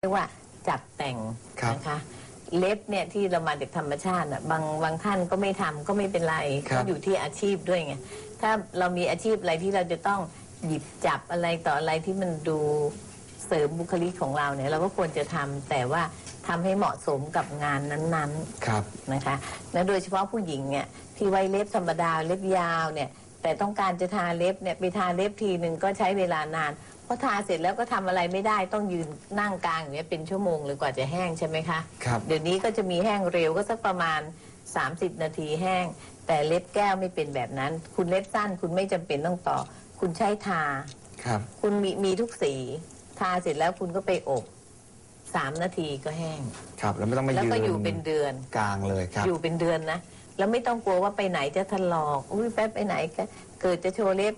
เรียกว่าจัดแต่งครับนะคะเล็บเนี่ยที่เรามาจากธรรมชาติอะบางบางท่านก็ไม่ทำก็ไม่เป็นไรครับ ก็อยู่ที่อาชีพด้วยไงถ้าเรามีอาชีพอะไรที่เราจะต้องหยิบจับอะไรต่ออะไรที่มันดูเสริมบุคลิกของเราเนี่ยเราก็ควรจะทำแต่ว่าทำให้เหมาะสมกับงานนั้นๆ ครับ นะคะและโดยเฉพาะผู้หญิงเนี่ยที่ไว้เล็บธรรมดาเล็บยาวเนี่ยแต่ต้องการจะทาเล็บเนี่ยไปทาเล็บทีหนึ่งก็ใช้เวลานานเพราะทาเสร็จแล้วก็ทำอะไรไม่ได้ต้องยืนนั่งกลางอย่างเงี้ยเป็นชั่วโมงเลยกว่าจะแห้งใช่ไหมคะครับ เดี๋ยวนี้ก็จะมีแห้งเร็วก็สักประมาณ 30 นาทีแห้ง แต่เล็บแก้วไม่เป็นแบบนั้น คุณเล็บสั้นคุณไม่จำเป็นต้องต่อ คุณใช้ทา ครับ คุณมีมีทุกสี ทาเสร็จแล้วคุณก็ไปอบสามนาทีก็แห้ง ครับ แล้วไม่ต้องมาแล้วยืนก็อยู่เป็นเดือน กลางเลยครับ อยู่เป็นเดือนนะ แล้วไม่ต้องกลัวว่าไปไหนจะถลอก อุ้ยแป๊บไปไหนก็เกิดจะโชว์เล็บ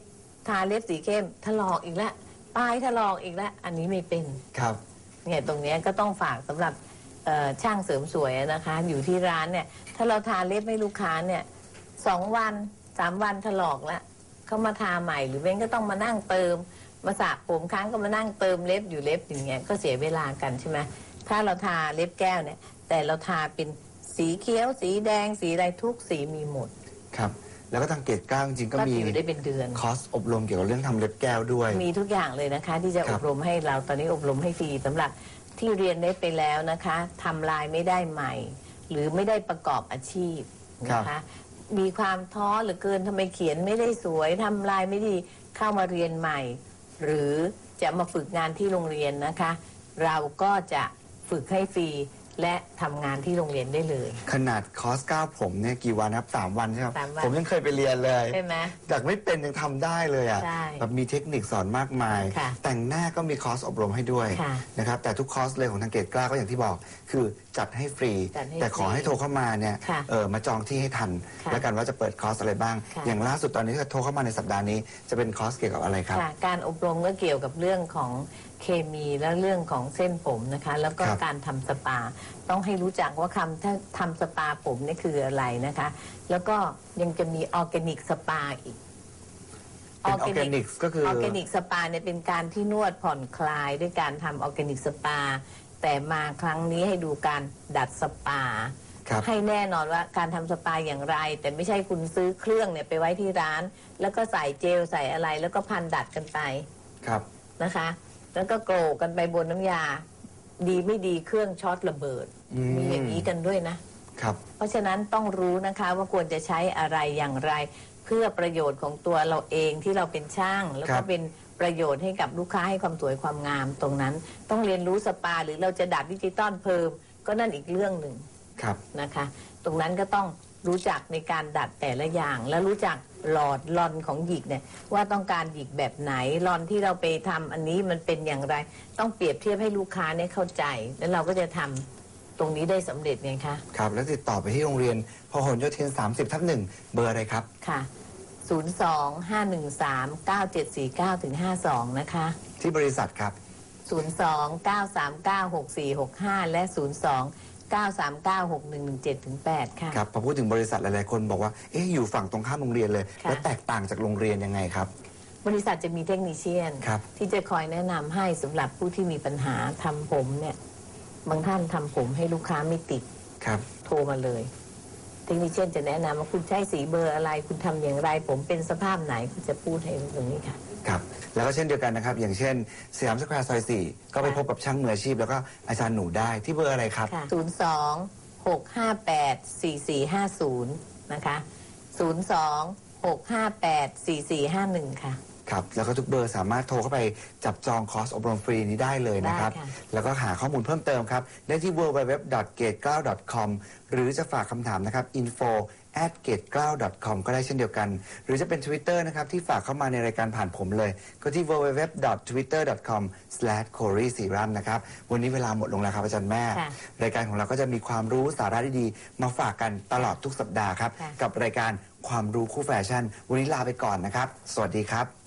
ทาเล็บสีเข้มถลอกอีกแล้ว ปลายถลอกอีกแล้ว อันนี้ไม่เป็นครับ เนี่ยตรงเนี้ยก็ต้องฝากสำหรับเอ่อช่างเสริมสวยนะคะ อยู่ที่ร้านเนี่ย ถ้าเราทาเล็บให้ลูกค้าเนี่ยสองวันสามวันถลอกแล้วเขามาทาใหม่หรือเว้นก็ต้องมานั่งเติม มาสระผมครั้งก็มานั่งเติมเล็บอยู่เล็บอย่างเงี้ยก็เสียเวลากันใช่ไหมถ้าเราทาเล็บแก้วเนี่ย แต่เราทาเป็นสีเขียว สีแดงสีอะไรทุกสีมีหมด ครับ แล้วก็ทางเกตเก้าจริงๆก็ก็มีอยู่ได้เป็นเดือน คอร์สอบรมเกี่ยวกับเรื่องทำเล็บแก้วด้วย มีทุกอย่างเลยนะคะ ที่จะคอรับบรมให้เราตอนนี้อบรมให้ฟรีสำหรับที่เรียนได้ไปแล้วนะคะทำลายไม่ได้ใหม่ หรือไม่ได้ประกอบอาชีพนะคะมีความท้อเหลือเกินทำไมเขียนไม่ได้สวยทำลายไม่ดีเข้ามาเรียนใหม่ หรือจะมาฝึกงานที่โรงเรียนนะคะ เราก็จะฝึกให้ฟรี และทำงานที่โรงเรียนได้เลย ขนาดคอร์สก้าวผมเนี่ยกี่วันครับสามวันใช่ไหมครับสามวัน ผมยังเคยไปเรียนเลยใช่ไหม จากไม่เป็นยังทำได้เลยอะใช่แบบมีเทคนิคสอนมากมาย ค่ะแต่งหน้าก็มีคอร์สอบรมให้ด้วยค่ะนะครับแต่ทุกคอร์สเลยของทางเกตกล้าก็อย่างที่บอก คือจัดให้ฟรี จัดให้แต่ขอฟรีให้โทรเข้ามาเนี่ยค่ะเออมาจองที่ให้ทัน ค่ะแล้วกันว่าจะเปิดคอร์สอะไรบ้าง ค่ะ อย่างล่าสุดตอนนี้ถ้าโทรเข้ามาในสัปดาห์นี้จะเป็นคอร์สเกี่ยวกับอะไรครับ ค่ะการอบรมก็เกี่ยวกับเรื่องของ เคมีและเรื่องของเส้นผมนะคะ แล้วก็ครับ การทำสปา ต้องให้รู้จักว่าคำถ้าทำสปาผมนี่คืออะไรนะคะ แล้วก็ยังจะมีออร์แกนิกสปาอีก เป็นออร์แกนิกก็คือ ออร์แกนิกสปาเนี่ยเป็นการที่นวดผ่อนคลายด้วยการทำออร์แกนิกสปา แต่มาครั้งนี้ให้ดูการดัดสปา ครับ ให้แน่นอนว่าการทำสปาอย่างไร แต่ไม่ใช่คุณซื้อเครื่องเนี่ยไปไว้ที่ร้าน แล้วก็ใส่เจลใส่อะไร แล้วก็พันดัดกันไปครับ นะคะ แล้วก็โกรกกันไปบนน้ำยา ดีไม่ดีเครื่องช็อตระเบิด อืม มีอย่างนี้กันด้วยนะ ครับ เพราะฉะนั้นต้องรู้นะคะว่าควรจะใช้อะไรอย่างไร เพื่อประโยชน์ของตัวเราเองที่เราเป็นช่าง แล้วครัก็บ เป็นประโยชน์ให้กับลูกค้าให้ความสวยความงามตรงนั้น ต้องเรียนรู้สปาหรือเราจะดัดดิจิตอลเพิ่ม ก็นั่นอีกเรื่องหนึ่งครับ นะคะ ตรงนั้นก็ต้องรู้จักในการดัดแต่ละอย่าง และรู้จัก หลอดลอนของหยิกเนี่ยว่าต้องการหยิกแบบไหนลอนที่เราไปทำอันนี้มันเป็นอย่างไร ต้องเปรียบเทียบให้ลูกค้าเนี่ยเข้าใจ แล้วเราก็จะทำตรงนี้ได้สำเร็จไงคะครับ แล้วติดต่อไปที่โรงเรียนพหลโยธิน 30 ทับหนึ่งเบอร์อะไรครับ ค่ะ 02 513 9749ถึง52 นะคะ ที่บริษัทครับ 02 939 6465 และ 02 939 6117ถึง8ค่ะ ครับพอพูดถึงบริษัทหลายๆคนบอกว่าเอ๊ะอยู่ฝั่งตรงข้ามโรงเรียนเลย ค่ะ แล้วแตกต่างจากโรงเรียนยังไงครับ บริษัทจะมีเทคนิชเชียน ครับ ที่จะคอยแนะนำให้สำหรับผู้ที่มีปัญหาทำผมเนี่ย บางท่านทำผมให้ลูกค้าไม่ติด ครับ โทรมาเลย เทคนิชเชียนจะแนะนำว่าคุณใช้สีเบอร์อะไร คุณทำอย่างไร ผมเป็นสภาพไหนคุณจะพูดให้ตรงนี้ค่ะครับ แล้วก็เช่นเดียวกันนะครับ อย่างเช่นสยามสแควร์ซอยสี่ก็ไปค่ะพบกับช่างมืออาชีพ แล้วก็อาจารย์หนูได้ที่เบอร์อะไรครับ ค่ะ 02 658 4450 นะคะ 02 658 4451 ค่ะ ครับ แล้วก็ทุกเบอร์สามารถโทรเข้าไปจับจองคอร์สอบรมฟรีนี้ได้เลยนะครับ ได้ค่ะ แล้วก็หาข้อมูลเพิ่มเติมครับ ได้ที่ www.gate9.com หรือจะฝากคำถามนะครับ info at gate9.com ก็ได้เช่นเดียวกัน หรือจะเป็น Twitter นะครับ ที่ฝากเข้ามาในรายการผ่านผมเลย ก็ที่ www.twitter.com/coryserum นะครับ วันนี้เวลาหมดลงแล้วครับอาจารย์แม่ ค่ะรายการของเราก็จะมีความรู้สาระดีๆมาฝากกันตลอดทุกสัปดาห์ครับ ค่ะ กับรายการความรู้คู่แฟชั่น วันนี้ลาไปก่อนนะครับ สวัสดีครับ